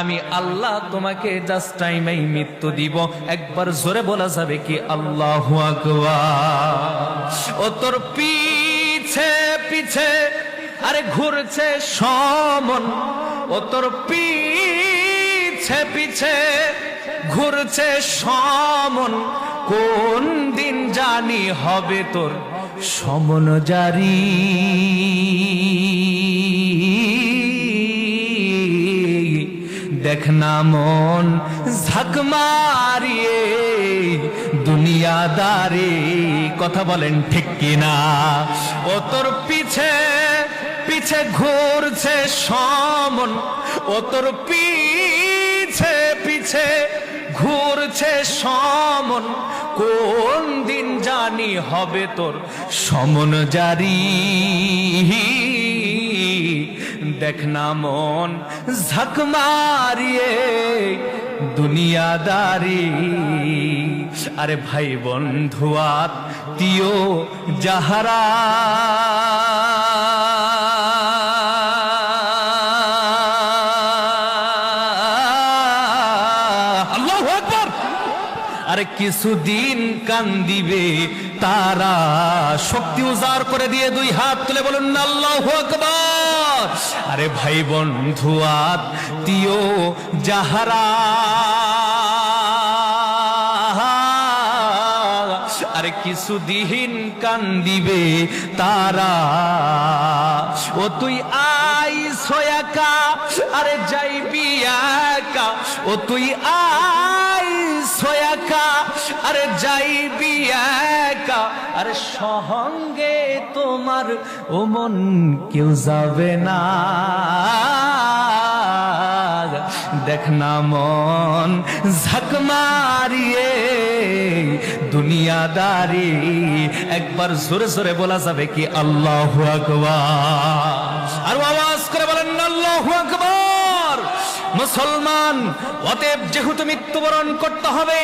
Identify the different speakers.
Speaker 1: আমি আল্লাহ তোমাকে জাস্ট টাইমেই মৃত্যু দিব। একবার জোরে বলা যাবে কি আল্লাহু ও তোর পিছে পিছে আরে ঘুরছে সমন। ও তোর পিছে পিছে ঘুরছে সমন। কোন দিন জানি হবে তোর সমন জারি। দেখ না মন, ঝাঁক মারিয়ে দুনিয়াদারি, কথা বলেন ঠিক কিনা? ও তোর পিছে পিছে ঘুরছে সমন, ও তোর পিছে পিছে ঘুরছে সমন, কোন দিন জানি হবে তোর সমন জারি। দেখ না মন ঝাঁক মারিয়ে দুনিয়াদারি আরে ভাই বন্ধু আত্মীয় যাহারা আরে কিছুদিন কান দিবে তারা শক্তি উজাড় করে দিয়ে দুই হাত তুলে বলুন, আল্লাহু আকবার! আরে ভাই বন্ধু, আত্মীয়, যাহারা, আরে কিছুদিন কান দিবে তারা, ও তুই আই সয়াকা আরে যাইবি একা, ও তুই আই সয়াকা আরে যাইবি একা। আরে সহঙ্গে তোমার ও মন কেউ যাবে না। দেখ না মন, ঝাঁক মারিয়ে দুনিয়াদারি। একবার জোরে জোরে বলা যাবে কি আল্লাহ আকবার। আর আওয়াজ করে বলেন মুসলমান অতএব যেহেতু মৃত্যুবরণ করতে হবে